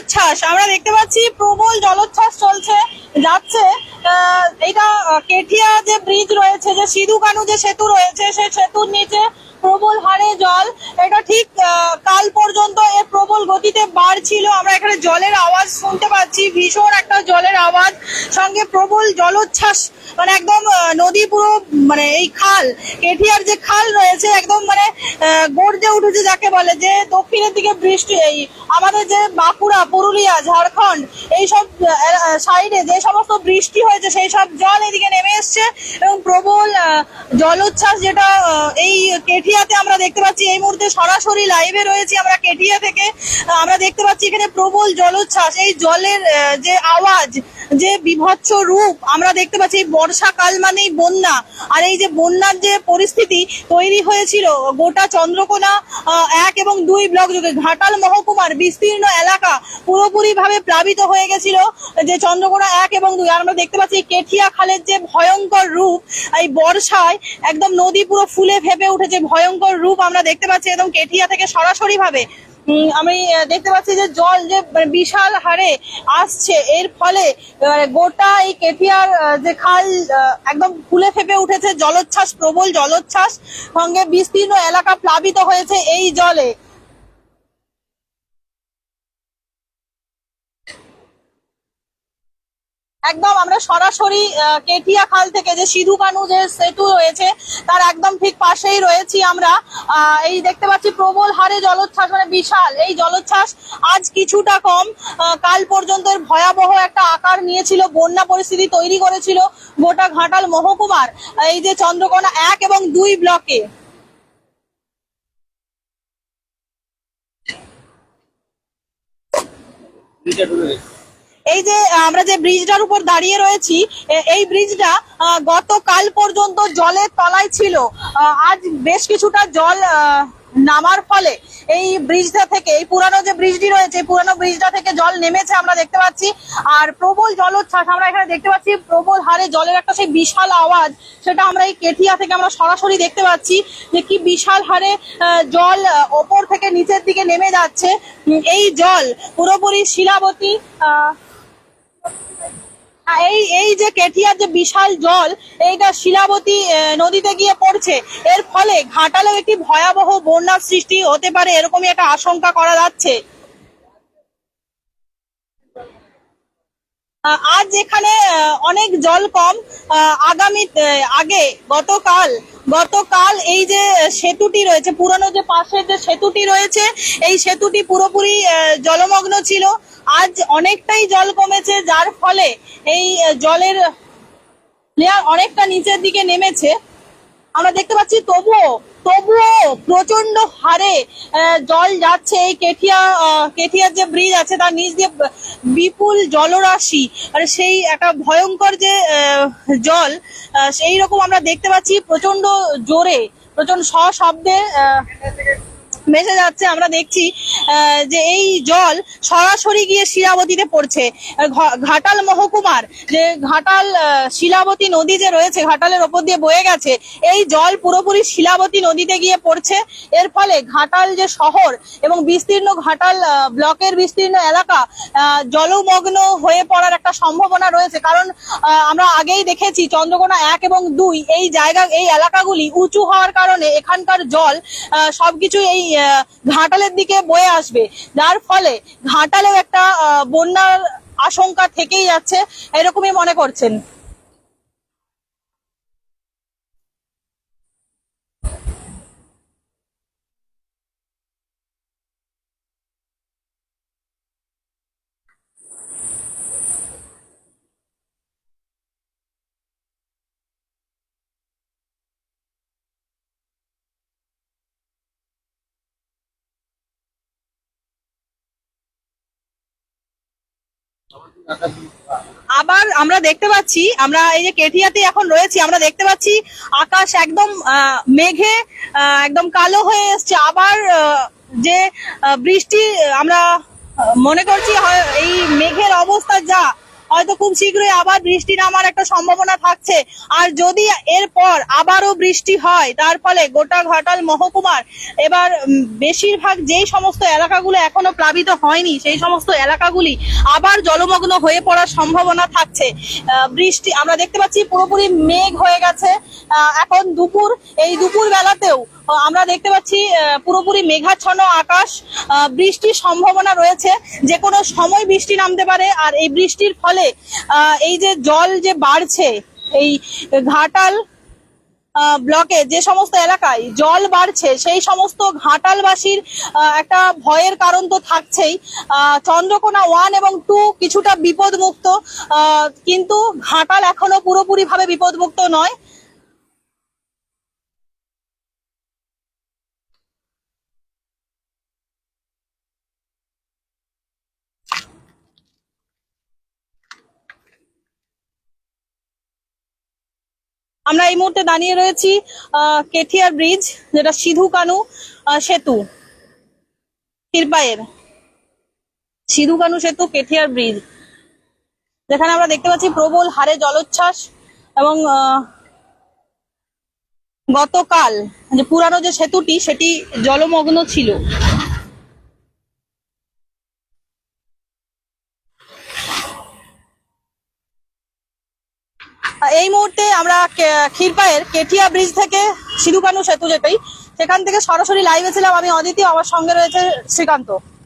জলোচ্ছ্বাস। আমরা দেখতে পাচ্ছি প্রবল জলোচ্ছ্বাস চলছে, যাচ্ছে। এটা কেটিয়া যে ব্রিজ রয়েছে, যে সিধু কানু যে সেতু রয়েছে সেই সেতুর নিচে প্রবল হারে জল। এটা ঠিক কাল পর্যন্ত এর প্রবল গতিতে বাড়ছিল। আমরা এখানে জলের আওয়াজ শুনতে পাচ্ছি। ভীষণ একটা জলের আওয়াজ। সঙ্গে প্রবল জলোচ্ছ্বাস। মানে একদম নদী পুরো মানে এই খাল কেটিয়ার যে খাল রয়েছে, একদম মানে গর্জে উঠেছে যাকে বলে যে দক্ষিণের দিকে বৃষ্টি, এই আমাদের যে বাঁকুড়া, পুরুলিয়া, ঝাড়খণ্ড এইসব সাইডে যে সমস্ত বৃষ্টি হয়েছে, সেই সব জল এদিকে নেমে এসছে এবং প্রবল জলোচ্ছ্বাস যেটা এই এই কেঠিয়াতে আমরা দেখতে পাচ্ছি এই মুহূর্তে সরাসরি লাইভে রয়েছি আমরা কেটিয়া থেকে। আমরা দেখতে পাচ্ছি এখানে প্রবল জলোচ্ছ্বাস। এই জলের যে আওয়াজ, যে বিভৎস রূপ আমরা দেখতে পাচ্ছি বর্ষাকাল মানেই বন্যা। আর এই যে বন্যার যে পরিস্থিতি তৈরি হয়েছিল, গোটা চন্দ্রকোনা এক এবং দুই ব্লক যুগে ঘাটাল মহকুমার বিস্তীর্ণ এলাকা পুরোপুরি ভাবে প্লাবিত হয়ে গেছিল, যে চন্দ্রকোনা এক এবং দুই। আমরা দেখতে পাচ্ছি কেঠিয়া খালের যে ভয়ঙ্কর রূপ, এই বর্ষায় একদম নদী পুরো ফুলে ফেপে উঠেছে ভয়ঙ্কর রূপ আমরা দেখতে পাচ্ছি একদম কেটিয়া থেকে সরাসরি ভাবে। আমি দেখতে পাচ্ছি যে জল যে মানে বিশাল হারে আসছে, এর ফলে গোটা এই কেটিয়ার যে খাল একদম ফুলে ফেপে উঠেছে, জলোচ্ছ্বাস, প্রবল জলোচ্ছ্বাস, সঙ্গে বিস্তীর্ণ এলাকা প্লাবিত হয়েছে এই জলে। একদম আমরা সরাসরি কেটিয়া খাল থেকে যে সিধু কানু যে সেতু রয়েছে, তার একদম ঠিক পাশেই রয়েছি আমরা। এই দেখতে পাচ্ছি প্রবল হারে জলোচ্ছ্বাস মানে বিশাল। এই জলোচ্ছ্বাস আজ কিছুটা কম। কাল পর্যন্ত ভয়াবহ একটা আকার নিয়েছিল, বন্যা পরিস্থিতি তৈরি করেছিল গোটা ঘাটাল মহকুমার। এই যে চন্দ্রকোনা এক এবং দুই ব্লকে। এই যে আমরা যে ব্রিজটার উপর দাঁড়িয়ে রয়েছি এই ব্রিজটা গতকাল পর্যন্ত জলের তলায় ছিল। আজ বেশ কিছুটা জল নামার ফলে এই ব্রিজটা থেকে, এই পুরানো যে ব্রিজটি রয়েছে পুরানো ব্রিজটা থেকে জল নেমেছে আমরা দেখতে পাচ্ছি। আর প্রবল জলোচ্ছ্বাস আমরা এখানে দেখতে পাচ্ছি, প্রবল হারে জলের একটা সেই বিশাল আওয়াজ, সেটা আমরা এই কেঠিয়া থেকে আমরা সরাসরি দেখতে পাচ্ছি যে কি বিশাল হারে জল ওপর থেকে নিচের দিকে নেমে যাচ্ছে। এই জল পুরোপুরি শিলাবতী, আহ এই এই যে কেঠিয়ার যে বিশাল জল, এইটা শিলাবতী নদীতে গিয়ে পড়ছে। এর ফলে ঘাটালেও একটি ভয়াবহ বন্যার সৃষ্টি হতে পারে এরকমই একটা আশঙ্কা করা যাচ্ছে। আজ এখানে অনেক জল কম। আগামী আগে গতকাল গতকাল এই যে সেতুটি রয়েছে, পুরনো যে পাশের যে সেতুটি রয়েছে, এই সেতুটি পুরোপুরি জলমগ্ন ছিল। আজ অনেকটাই জল কমেছে, যার ফলে এই জলের লেয়ার অনেকটা নিচের দিকে নেমেছে। আমরা দেখতে পাচ্ছি, তবুও তবুও প্রচণ্ড হারে জল যাচ্ছে। এই কেঠিয়া কেঠিয়ার যে ব্রিজ আছে, তার নিচ দিয়ে বিপুল জলরাশি, আর সেই একটা ভয়ঙ্কর যে জল সেই রকম আমরা দেখতে পাচ্ছি প্রচণ্ড জোরে প্রচণ্ড সশব্দে ভেসে যাচ্ছে, আমরা দেখছি যে এই জল সরাসরি গিয়ে শিলাবতীতে পড়ছে। ঘাটাল মহকুমার যে ঘাটাল শিলাবতী নদী যে রয়েছে, ঘাটালের ওপর দিয়ে বয়ে গেছে, এই জল পুরোপুরি শিলাবতী নদীতে গিয়ে পড়ছে। এর ফলে ঘাটাল যে শহর এবং বিস্তীর্ণ ঘাটাল ব্লকের বিস্তীর্ণ এলাকা জলমগ্ন হয়ে পড়ার একটা সম্ভাবনা রয়েছে। কারণ আমরা আগেই দেখেছি চন্দ্রকোনা এক এবং দুই এই জায়গা, এই এলাকাগুলি উঁচু হওয়ার কারণে এখানকার জল সবকিছু এই ঘাটালের দিকে বয়ে আসবে। যার ফলে ঘাটালেও একটা বন্যার আশঙ্কা থেকেই যাচ্ছে, এরকমই মনে করছেন। আবার আমরা দেখতে পাচ্ছি, আমরা এই যে কেটিয়াতে এখন রয়েছি, আমরা দেখতে পাচ্ছি আকাশ একদম মেঘে একদম কালো হয়ে এসছে। আবার যে বৃষ্টি, আমরা মনে করছি এই মেঘের অবস্থা যা হয়তো খুব শীঘ্রই আবার বৃষ্টি নামার একটা সম্ভাবনা থাকছে। আর যদি এরপর আবারও বৃষ্টি হয়, তার ফলে গোটা ঘাটাল মহকুমার এবার বেশিরভাগ যেই সমস্ত এলাকাগুলো এখনও প্লাবিত হয়নি, সেই সমস্ত এলাকাগুলি আবার জলমগ্ন হয়ে পড়ার সম্ভাবনা থাকছে। বৃষ্টি, আমরা দেখতে পাচ্ছি পুরোপুরি মেঘ হয়ে গেছে। এখন দুপুর, এই দুপুর বেলাতেও আমরা দেখতে পাচ্ছি পুরোপুরি মেঘাচ্ছন্ন আকাশ বৃষ্টির সম্ভাবনা রয়েছে। যে কোনো সময় বৃষ্টি নামতে পারে, আর এই বৃষ্টির ফলে এই যে জল যে বাড়ছে, এই ঘাটাল ব্লকে যে সমস্ত এলাকায় জল বাড়ছে, সেই সমস্ত ঘাটালবাসীর একটা ভয়ের কারণ তো থাকছেই। চন্দ্রকোনা ওয়ান এবং টু কিছুটা বিপদমুক্ত কিন্তু ঘাটাল এখনও পুরোপুরি ভাবে বিপদমুক্ত নয়। আমরা এই মুহূর্তে দাঁড়িয়ে রয়েছি কেঠিয়ার ব্রিজ, যেটা সিধু কানু সেতু ক্ষীরপায়ের সিধু কানু সেতু, কেঠিয়ার ব্রিজ। যেখানে আমরা দেখতে পাচ্ছি প্রবল হারে জলোচ্ছ্বাস এবং গতকাল যে পুরানো যে সেতুটি, সেটি জলমগ্ন ছিল। এই মুহূর্তে আমরা ক্ষীরপায়ের কেঠিয়া ব্রিজ থেকে সিধুকানু সেতু যেতেই, সেখান থেকে সরাসরি লাইভে ছিলাম আমি, অদিতি, আমার সঙ্গে রয়েছে শ্রীকান্ত।